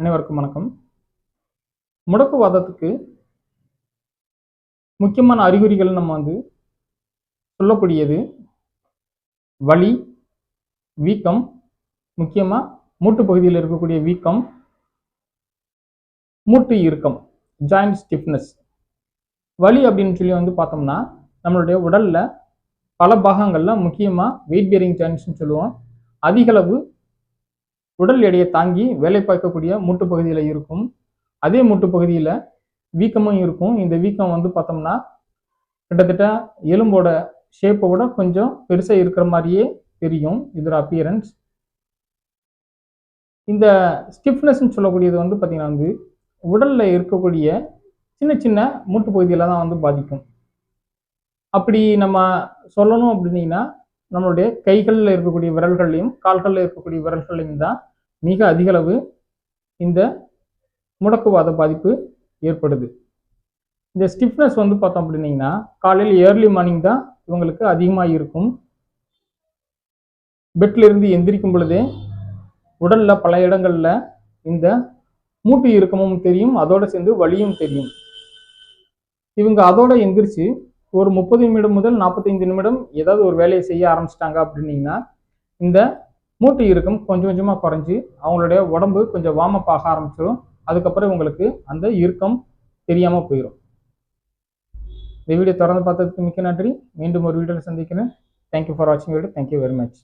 அனைவருக்கும் வணக்கம். முடக்குவாதத்துக்கு முக்கியமான அறிகுறிகள் நம்ம வந்து சொல்லக்கூடியது வலி வீக்கம் முக்கியமாக மூட்டு பகுதியில் இருக்கக்கூடிய வீக்கம் மூட்டு இறுக்கம் ஜாயிண்ட் ஸ்டிஃப்னஸ் வலி அப்படின்னு சொல்லி வந்து பார்த்தோம்னா நம்மளுடைய உடலில் பல பாகங்களில் முக்கியமாக வெயிட் பியரிங் ஜாயின்ட்ஸ்னு சொல்லுவோம். அதிகளவு உடல் எடையை தாங்கி வேலை பார்க்கக்கூடிய மூட்டு பகுதியில் இருக்கும். அதே மூட்டு பகுதியில் வீக்கமும் இருக்கும். இந்த வீக்கம் வந்து பார்த்தோம்னா கிட்டத்தட்ட எலும்போட ஷேப்பை விட கொஞ்சம் பெருசாக இருக்கிற மாதிரியே தெரியும். இதோட அப்பியரன்ஸ் இந்த ஸ்டிஃப்னஸ்ன்னு சொல்லக்கூடியது வந்து பார்த்திங்கன்னா வந்து உடலில் இருக்கக்கூடிய சின்ன சின்ன மூட்டு பகுதியில் தான் வந்து பாதிக்கும். அப்படி நம்ம சொல்லணும் அப்படின்னீங்கன்னா நம்மளுடைய கைகளில் இருக்கக்கூடிய விரல்கள்லையும் கால்களில் இருக்கக்கூடிய விரல்கள்லையும் தான் மிக அதிகளவு இந்த முடக்குவாத பாதிப்பு ஏற்படுது. இந்த ஸ்டிஃப்னஸ் வந்து பார்த்தோம் அப்படின்னீங்கன்னா காலையில் ஏர்லி மார்னிங் தான் இவங்களுக்கு அதிகமாக இருக்கும். பெட்லேருந்து எந்திரிக்கும் பொழுதே உடலில் பல இடங்களில் இந்த மூட்டு இறுக்கமும் தெரியும் அதோடு சேர்ந்து வலியும் தெரியும். இவங்க அதோட எந்திரிச்சு ஒரு முப்பது நிமிடம் முதல் நாற்பத்தைந்து நிமிடம் ஏதாவது ஒரு வேலையை செய்ய ஆரம்பிச்சிட்டாங்க அப்படின்னீங்கன்னா இந்த மூட்டு இறுக்கம் கொஞ்சம் கொஞ்சமாக குறைஞ்சி அவங்களுடைய உடம்பு கொஞ்சம் வார்ம் அப் ஆக ஆரம்பிச்சிடும் அதுக்கப்புறம் இவங்களுக்கு அந்த இறுக்கம் தெரியாமல் போயிடும் இந்த வீடியோ தொடர்ந்து பார்த்ததுக்கு மிக்க நன்றி. மீண்டும் ஒரு வீடியோவில் சந்திக்கிறேன். தேங்க்யூ ஃபார் வாட்சிங் video thank you very much